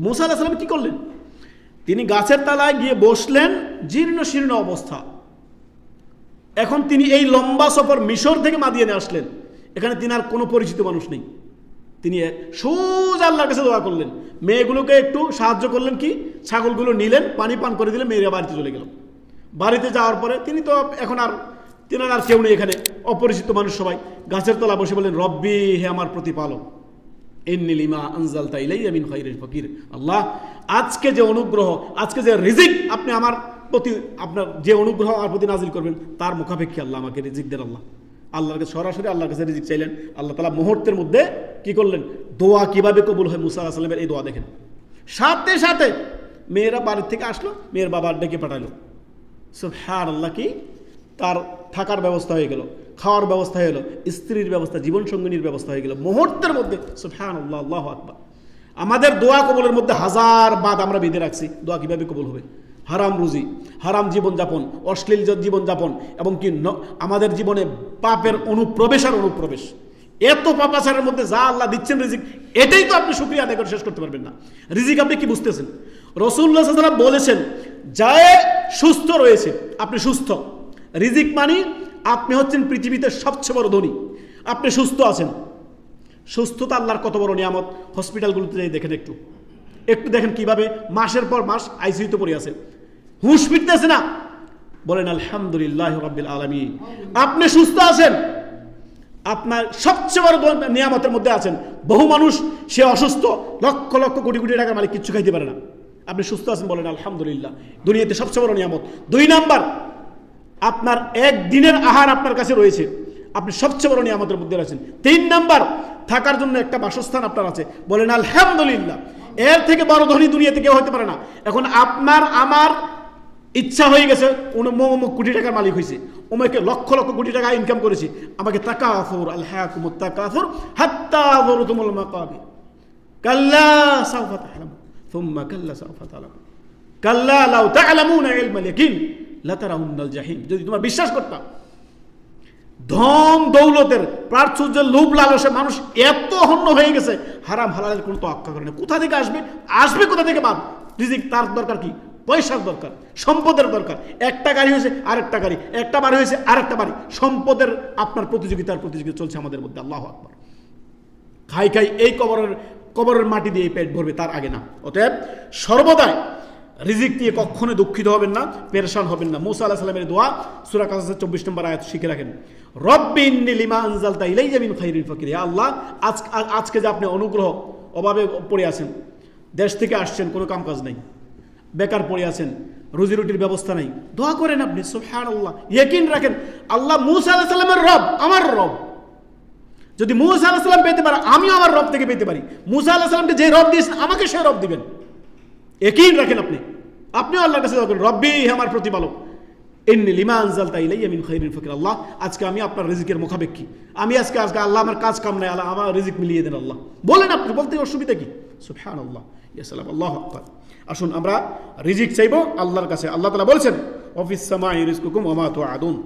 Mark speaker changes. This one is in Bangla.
Speaker 1: মুসা আল্লাহ সাল্লাম কি করলেন? তিনি গাছের তলায় গিয়ে বসলেন, জীর্ণ শীর্ণ অবস্থা। এখন তিনি এই লম্বা সফর মিশর থেকে মাদিয়ানে আসলেন। এখানে তিনি আর কোনো পরিচিত মানুষ নেই। তিনি সোজা আল্লাহর কাছে দোয়া করলেন। মেয়েগুলোকে একটু সাহায্য করলেন কি? ছাগলগুলো নিলেন, পানি পান করে দিলেন, মেয়েরা বাড়িতে চলে গেল। বাড়িতে যাওয়ার পরে তিনি তো এখন আর, তিনার আর কেউ নেই এখানে। অপরিচিত মানুষ সবাই। গাছের তলা বসে বললেন, রব্বি, হে আমার প্রতিপালক। ইন্নিলিমা আনজাল তাইলাই আমিন খৈরের ফকির। আল্লাহ, আজকে যে অনুগ্রহ, আজকে যে রিজিক আপনি আমার প্রতি, আপনার যে অনুগ্রহ আমার প্রতি নাজিল করবেন, তার মুখাপেক্ষী আল্লাহ আমাকে রিজিক দেন আল্লাহ। আল্লাহর কাছে সরাসরি আল্লাহর কাছে রিজিক চাইলেন। আল্লাহ তালা মুহূর্তের মধ্যে কি করলেন? দোয়া কীভাবে কবুল হয়? মুসা আল্লাহ এই দোয়া দেখেন। সাথে সাথে মেয়েরা বাড়ির থেকে আসলো, মেয়ের বাবা ডেকে পাঠালো। সব হ্যাঁ আল্লাহ কি? তার থাকার ব্যবস্থা হয়ে গেল। খাওয়ার ব্যবস্থা হয়ে গেল, স্ত্রীর ব্যবস্থা জীবন সঙ্গিনীর ব্যবস্থা হয়ে গেল। মুহূর্তের মধ্যে সুফহান আল্লাহ আল্লাহ আকবার। আমাদের দোয়া কবলের মধ্যে হাজার বাদ আমরা বেঁধে রাখছি। দোয়া কীভাবে কবল হবে? হারাম রুজি, হারাম জীবনযাপন, অশ্লীল জীবনযাপন, এবং কি আমাদের জীবনে পাপের অনুপ্রবেশ আর অনুপ্রবেশ। এত পাপাচারের মধ্যে যা আল্লাহ দিচ্ছেন রিজিক, এটাই তো আপনি সুক্রিয়া আদায় করে শেষ করতে পারবেন না। রিজিক আপনি কি বুঝতেছেন? রসুল্লাহ বলেছেন যায় সুস্থ রয়েছে, আপনি সুস্থ। রিজিক মানি আপনি হচ্ছেন পৃথিবীতে সবচেয়ে বড় ধনী। আপনি সুস্থ আছেন। সুস্থতা আল্লাহর কত বড় নিয়ামত? হসপিটালগুলোতে যাই দেখেন একটু। একটু দেখেন কীভাবে মাসের পর মাস আইসিইউতে পড়ে আছে। হুঁশ ফিরতেছে না। বলেন, আলহামদুলিল্লাহ রব্বিল আলমী আপনি সুস্থ আছেন। আপনার সবচেয়ে বড় নিয়ামতের মধ্যে আছেন। বহু মানুষ, সে অসুস্থ, লক্ষ লক্ষ, কোটি কোটি টাকার মালিক, কিচ্ছু খাইতে পারে না। আপনি সুস্থ আছেন বলেন, আলহামদুলিল্লাহ। দুনিয়াতে সবচেয়ে বড় নিয়ামত। দুই নাম্বার আপনার এক দিনের আহার আপনার কাছে রয়েছে। আপনি সবচেয়ে বড় নিয়ামতের মধ্যে রয়েছেন। তিন নাম্বার, থাকার জন্য একটা বাসস্থান আপনার আছে। বলেন, আলহামদুলিল্লাহ। এর থেকে বড় ধনী দুনিয়াতে কেউ হতে পারে না। এখন আপনার, আমার ইচ্ছা হয়ে গেছে অমুক কোটি টাকার মালিক হয়েছে ওমাকে লক্ষ লক্ষ কোটি টাকা ইনকাম করেছি। আমাকে তাকাফুর আল্লাহ তাকাফুর, হাত্তা তুমুল কাল্লা লাতারাউন্নাল জাহিম। যদি তোমার বিশ্বাস করতাম ধন দৌলতের প্রার্থুর্যের লোভ লালসে মানুষ এত হন্য হয়ে গেছে, হারাম হালালের কোনো তো আক্কা করে না। কোথা থেকে আসবে? আসবে কোথা থেকে বাদ? রিজিক তার দরকার কি? পয়সার দরকার, সম্পদের দরকার। একটা গাড়ি হয়েছে, আরেকটা গাড়ি। একটা বাড়ি হয়েছে, আরেকটা বাড়ি। সম্পদের আপনার প্রতিযোগিতার প্রতিযোগিতা চলছে আমাদের মধ্যে, আল্লাহ আকবর। খাই খাই এই কবরের কবরের মাটি দিয়ে পেট ভরবে, তার আগে না। অতএব সর্বদাই রিজিক দিয়ে কখনো দুঃখিত হবেন না, পেরেশান হবেন না। মুসা আল্লাহ সাল্লামের দোয়া সুরা কাসাসের চব্বিশ নম্বর আয়াত শিখে রাখেন। রব্বিন লিমা আনজাল তাইলাই যাবিন খাইরিন ফকির। আল্লাহ আজ আজকে যে আপনি অনুগ্রহ, অভাবে পড়ে আছেন, দেশ থেকে আসছেন, কোনো কাম কাজ নেই, বেকার পড়ে আছেন, রুজি রুটির ব্যবস্থা নাই, দোয়া করেন আপনি সুবহান আল্লাহ ইয়কিন রাখেন, আল্লাহ মুসা আল্লাহ সাল্লামের রব, আমার রব। যদি মুসা আল্লাহ সাল্লাম পেতে পারে, আমিও আমার রব থেকে পেতে পারি। মুসা আল্লাহ সাল্লামকে যে রব দিয়েছেন, আমাকে সে রব দিবেন। একই রাখেন আপনি। আপনিও আল্লাহর কাছে করেন, রব্বি আমার প্রতিপালক এমনি লিমা আনজাল তাইলাই আমিন খৈরিন ফকির আল্লাহ, আজকে আমি আপনার রিজিকের মুখাপেক্ষী। আমি আজকে আজকে আল্লাহ আমার কাজ কাম নাই, আল্লাহ আমার রিজিক মিলিয়ে দেন আল্লাহ। বলেন আপনি, বলতে অসুবিধা কি? সুবহান আল্লাহ ইয়াসালাম আল্লাহ আকবার। আসুন, আমরা রিজিক চাইব আল্লাহর কাছে। আল্লাহ তালা বলছেন অফিস সামাই রিজকুকুম ওমা তো আদুন